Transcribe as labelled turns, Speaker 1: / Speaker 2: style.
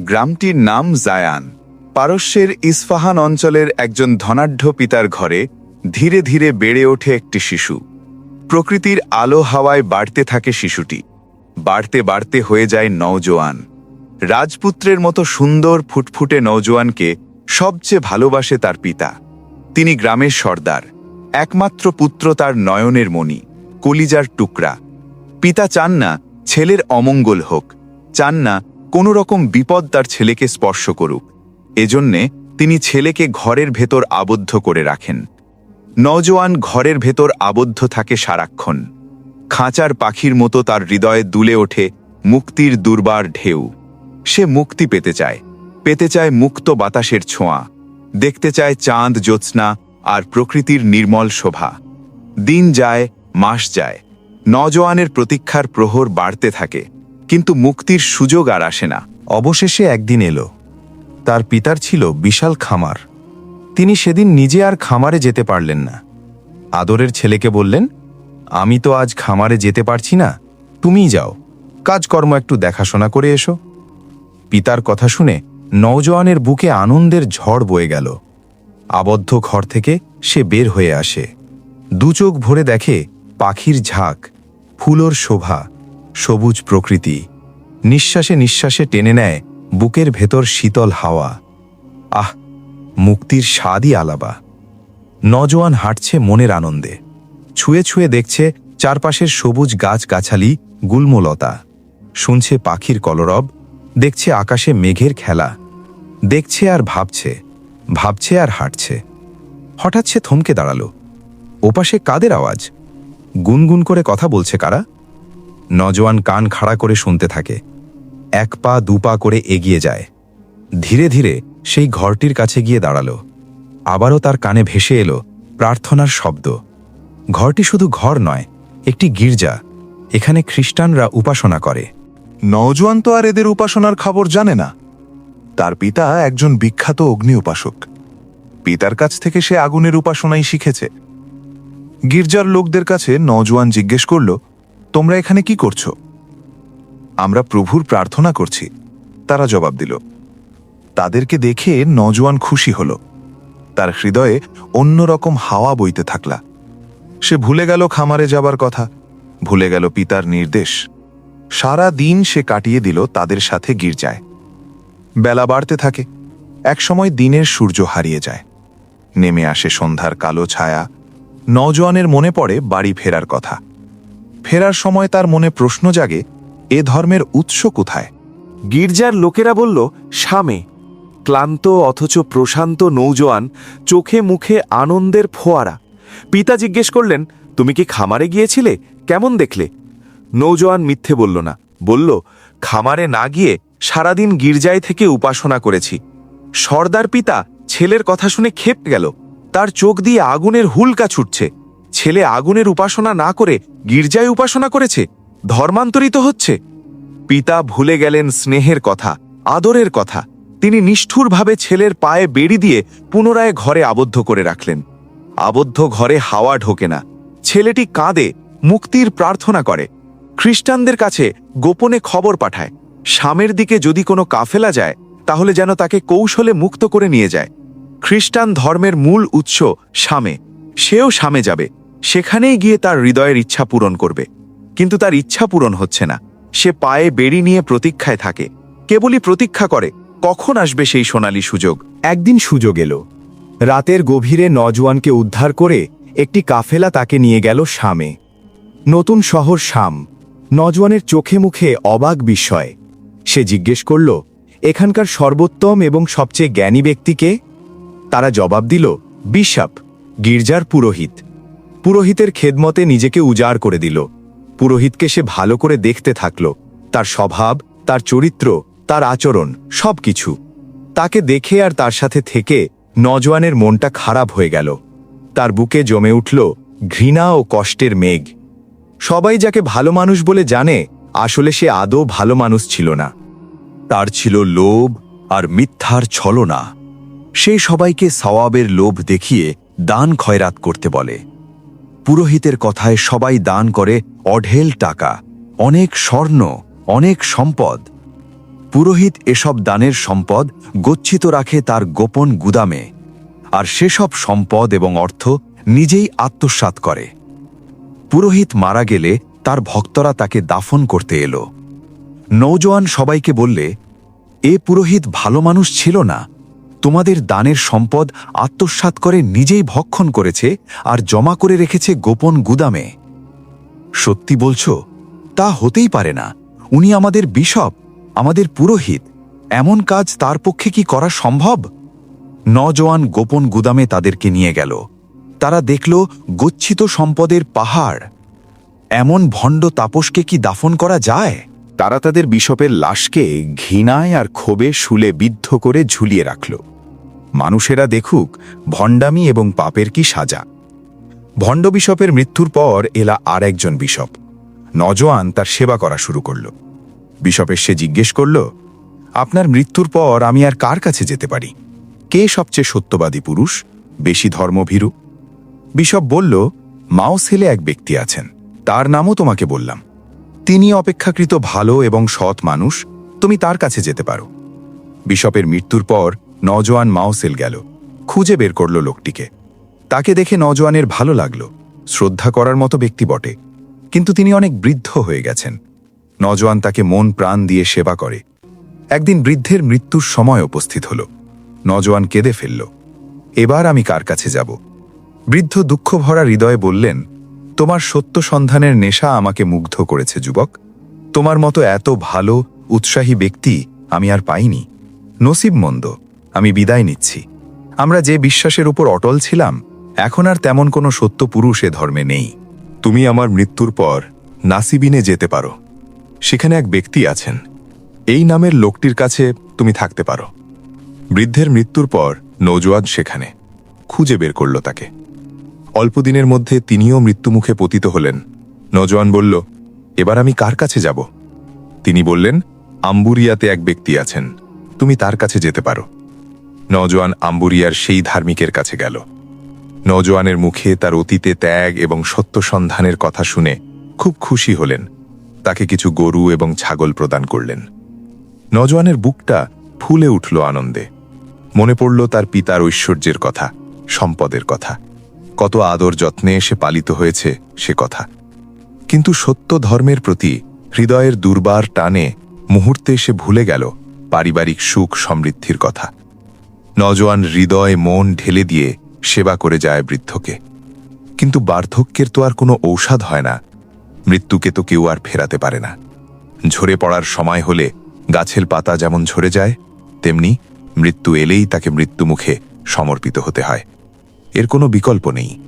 Speaker 1: গ্রামটির নাম জায়ান। পারস্যের ইস্ফাহান অঞ্চলের একজন ধনাঢ্য পিতার ঘরে ধীরে ধীরে বেড়ে ওঠে একটি শিশু। প্রকৃতির আলো হাওয়ায় বাড়তে থাকে শিশুটি। বাড়তে বাড়তে হয়ে যায় নওজোয়ান। রাজপুত্রের মতো সুন্দর ফুটফুটে নওজোয়ানকে সবচেয়ে ভালোবাসে তার পিতা। তিনি গ্রামের সর্দার। একমাত্র পুত্র তার নয়নের মণি, কলিজার টুকরা। পিতা চান না ছেলের অমঙ্গল হোক। চান না কোনো রকম বিপদ তার ছেলেকে স্পর্শ করুক। এজন্যে তিনি ছেলেকে ঘরের ভেতর আবদ্ধ করে রাখেন। নওজোয়ান ঘরের ভেতর আবদ্ধ থাকে সারাক্ষণ। খাঁচার পাখির মতো তার হৃদয়ে দুলে ওঠে মুক্তির দুর্বার ঢেউ। সে মুক্তি পেতে চায়। পেতে চায় মুক্ত বাতাসের ছোঁয়া। দেখতে চায় চাঁদ জ্যোৎস্না আর প্রকৃতির নির্মল শোভা। দিন যায়, মাস যায়। নজওয়ানের প্রতীক্ষার প্রহর বাড়তে থাকে। কিন্তু মুক্তির সুযোগ আর আসে না।
Speaker 2: অবশেষে একদিন এলো। তার পিতার ছিল বিশাল খামার। তিনি সেদিন নিজে আর খামারে যেতে পারলেন না। আদরের ছেলেকে বললেন, আমি তো আজ খামারে যেতে পারছি না, তুমিই যাও। কাজকর্ম একটু দেখাশোনা করে এসো। পিতার কথা শুনে নওজোয়ানের বুকে আনন্দের ঝড় বয়ে গেল। আবদ্ধ ঘর থেকে সে বের হয়ে আসে। দু চোখ ভরে দেখে পাখির ঝাঁক, ফুলোর শোভা সবুজ প্রকৃতি। নিঃশ্বাসে নিঃশ্বাসে টেনে নেয় বুকের ভেতর শীতল হাওয়া। আহ, মুক্তির স্বাদই আলাবা নজওয়ান হাঁটছে মনের আনন্দে। ছুঁয়ে ছুঁয়ে দেখছে চারপাশের সবুজ গাছগাছালি, গুল্মলতা। শুনছে পাখির কলরব, দেখছে আকাশে মেঘের খেলা। দেখছে আর ভাবছে ভাবছে আর হাঁটছে। হঠাৎ সে থমকে দাঁড়াল। ওপাশে কাদের আওয়াজ? গুনগুন করে কথা বলছে কারা? নজওয়ান কান খাড়া করে শুনতে থাকে। এক পা দু পা করে এগিয়ে যায়। ধীরে ধীরে সেই ঘরটির কাছে গিয়ে দাঁড়াল। আবারও তার কানে ভেসে এলো প্রার্থনার শব্দ। ঘরটি শুধু ঘর নয়, একটি গির্জা। এখানে খ্রিস্টানরা উপাসনা করে।
Speaker 3: নওজোয়ান তো আর এদের উপাসনার খবর জানে না। তার পিতা একজন বিখ্যাত অগ্নি উপাসক। পিতার কাছ থেকে সে আগুনের উপাসনাই শিখেছে। গির্জার লোকদের কাছে নওজোয়ান জিজ্ঞেস করল তোমরা এখানে কি করছ? আমরা প্রভুর প্রার্থনা করছি। তারা জবাব দিল, তাদেরকে দেখে নজওয়ান খুশি হল। তার হৃদয়ে অন্যরকম হাওয়া বইতে থাকলা। সে ভুলে গেল খামারে যাবার কথা, ভুলে গেল পিতার নির্দেশ। সারা দিন সে কাটিয়ে দিল তাদের সাথে গির্জায়। বেলা বাড়তে থাকে, একসময় দিনের সূর্য হারিয়ে যায়। নেমে আসে সন্ধ্যার কালো ছায়া নজওয়ানের মনে পড়ে বাড়ি ফেরার কথা। ফেরার সময় তার মনে প্রশ্ন জাগে, এ ধর্মের উৎস কোথায়?
Speaker 4: গির্জার লোকেরা বলল, শামে। ক্লান্ত অথচ প্রশান্ত নৌজোয়ান, চোখে মুখে আনন্দের ফোয়ারা। পিতা জিজ্ঞেস করলেন, তুমি কি খামারে গিয়েছিলে? কেমন দেখলে? নৌজোয়ান মিথ্যে বলল না। বলল, খামারে না গিয়ে সারাদিন গির্জায় থেকে উপাসনা করেছি। সর্দার পিতা ছেলের কথা শুনে খেপ গেল। তার চোখ দিয়ে আগুনের হুলকা ছুটছে। ছেলে আগুনের উপাসনা না করে গির্জায় উপাসনা করেছে, ধর্মান্তরিত হচ্ছে। পিতা ভুলে গেলেন স্নেহের কথা, আদরের কথা। তিনি নিষ্ঠুরভাবে ছেলের পায়ে বেড়ি দিয়ে পুনরায় ঘরে আবদ্ধ করে রাখলেন। আবদ্ধ ঘরে হাওয়া ঢোকে না। ছেলেটি কাঁদে, মুক্তির প্রার্থনা করে। খ্রিস্টানদের কাছে গোপনে খবর পাঠায়, স্বামের দিকে যদি কোনো কাফেলা যায়, তাহলে যেন তাকে কৌশলে মুক্ত করে নিয়ে যায়। খ্রিস্টান ধর্মের মূল উৎস স্বামে। সেও স্বামে যাবে। সেখানেই গিয়ে তার হৃদয়ের ইচ্ছা পূরণ করবে। কিন্তু তার ইচ্ছা পূরণ হচ্ছে না। সে পায়ে বেড়ি নিয়ে প্রতীক্ষায় থাকে। কেবলই প্রতীক্ষা করে, কখন আসবে সেই সোনালী সুযোগ?
Speaker 2: একদিন সুযোগ এলো। রাতের গভীরে নজওয়ানকে উদ্ধার করে একটি কাফেলা তাকে নিয়ে গেল শামে। নতুন শহর শাম। নজওয়ানের চোখে মুখে অবাক বিস্ময়। সে জিজ্ঞেস করল, এখানকার সর্বোত্তম এবং সবচেয়ে জ্ঞানী ব্যক্তিকে তারা জবাব দিল, বিশাপ, গির্জার পুরোহিত। পুরোহিতের খেদমতে নিজেকে উজাড় করে দিল। পুরোহিতকে সে ভালো করে দেখতে থাকল। তার স্বভাব, তার চরিত্র, তার আচরণ, সবকিছু। তাকে দেখে আর তার সাথে থেকে নজওয়ানের মনটা খারাপ হয়ে গেল। তার বুকে জমে উঠল ঘৃণা ও কষ্টের মেঘ। সবাই যাকে ভালো মানুষ বলে জানে, আসলে সে আদৌ ভালো মানুষ ছিল না।
Speaker 1: তার ছিল লোভ আর মিথ্যার ছলনা। সে সবাইকে সওয়াবের লোভ দেখিয়ে দান খয়রাত করতে বলে। পুরোহিতের কথায় সবাই দান করে অঢেল টাকা, অনেক স্বর্ণ, অনেক সম্পদ।
Speaker 2: পুরোহিত এসব দানের সম্পদ গচ্ছিত রাখে তার গোপন গুদামে, আর সেসব সম্পদ এবং অর্থ নিজেই আত্মসাৎ করে। পুরোহিত মারা গেলে তার ভক্তরা তাকে দাফন করতে এলো। নৌজওয়ান সবাইকে বললে, এ পুরোহিত ভালো মানুষ ছিল না তোমাদের দানের সম্পদ আত্মসাৎ করে নিজেই ভক্ষণ করেছে আর জমা করে রেখেছে গোপন গুদামে। সত্যি বলছো, তা হতেই পারে না। উনি আমাদের বিশপ, আমাদের পুরোহিত। এমন কাজ তার পক্ষে কি করা সম্ভব? নজওয়ান গোপন গুদামে তাদেরকে নিয়ে গেল। তারা দেখল গচ্ছিত সম্পদের পাহাড়। এমন ভণ্ড তাপসকে কি দাফন করা যায়?
Speaker 5: তারা তাদের বিশপের লাশকে ঘৃণায় আর ক্ষোভে শুলে বিদ্ধ করে ঝুলিয়ে রাখল। মানুষেরা দেখুক, ভণ্ডামি এবং পাপের কি সাজা। ভণ্ড বিশপের মৃত্যুর পর এলা আর একজন বিশপ। নজওয়ান তার সেবা করা শুরু করল। বিশপের সে জিজ্ঞেস করল, আপনার মৃত্যুর পর আমি আর কার কাছে যেতে পারি? কে সবচেয়ে সত্যবাদী পুরুষ? বেশি ধর্মভীরু? বিশপ বলল, মাও ছেলে এক ব্যক্তি আছেন। তার নামও তোমাকে বললাম। তিনি অপেক্ষাকৃত ভালো এবং সৎ মানুষ, তুমি তার কাছে যেতে পারো। বিশপের মৃত্যুর পর নজওয়ান মাওসেল গেল, খুঁজে বের করল লোকটিকে। তাকে দেখে নজওয়ানের ভালো লাগল, শ্রদ্ধা করার মতো ব্যক্তি বটে, কিন্তু তিনি অনেক বৃদ্ধ হয়ে গেছেন। নজওয়ান তাকে মন প্রাণ দিয়ে সেবা করে। একদিন বৃদ্ধের মৃত্যুর সময় উপস্থিত হল। নজওয়ান কেঁদে ফেলল, এবার আমি কার কাছে যাব? বৃদ্ধ দুঃখ ভরা হৃদয়ে বললেন তোমার সত্য সন্ধানের নেশা আমাকে মুগ্ধ করেছে, যুবক। তোমার মতো এত ভালো, উৎসাহী ব্যক্তি আমি আর পাইনি। নসিব মন্দ, আমি বিদায় নিচ্ছি। আমরা যে বিশ্বাসের উপর অটল ছিলাম, এখন আর তেমন কোনো সত্য পুরুষ এ ধর্মে নেই। তুমি আমার মৃত্যুর পর নাসিবিনে যেতে পারো। সেখানে এক ব্যক্তি আছেন। এই নামের লোকটির কাছে তুমি থাকতে পারো। বৃদ্ধের মৃত্যুর পর নৌজওয়াদ সেখানে। খুঁজে বের করল তাকে। অল্পদিনের মধ্যে তিনিও মৃত্যুমুখে পতিত হলেন। নজওয়ান বলল, এবার আমি কার কাছে যাব? তিনি বললেন, আম্বুরিয়াতে এক ব্যক্তি আছেন। তুমি তার কাছে যেতে পারো। নজওয়ান আম্বুরিয়ার সেই ধার্মিকের কাছে গেল। নজওয়ানের মুখে তার অতীতে ত্যাগ এবং সত্য সন্ধানের কথা শুনে খুব খুশি হলেন। তাকে কিছু গরু এবং ছাগল প্রদান করলেন। নজওয়ানের বুকটা ফুলে উঠল আনন্দে। মনে পড়ল তার পিতার ঐশ্বর্যের কথা, সম্পদের কথা। কত আদর যত্নে এসে পালিত হয়েছে সে কথা। কিন্তু সত্য ধর্মের প্রতি হৃদয়ের দুর্বার টানে মুহূর্তে সে ভুলে গেল পারিবারিক সুখ সমৃদ্ধির কথা। নজওয়ান হৃদয় মন ঢেলে দিয়ে সেবা করে যায় বৃদ্ধকে। কিন্তু বার্ধক্যের তো আর কোনো ঔষধ হয় না, মৃত্যুকে তো কেউ আর ফেরাতে পারে না। ঝরে পড়ার সময় হলে গাছের পাতা যেমন ঝরে যায়, তেমনি মৃত্যু এলেই তাকে মৃত্যুমুখে সমর্পিত হতে হয়। এর কোনো বিকল্প নেই।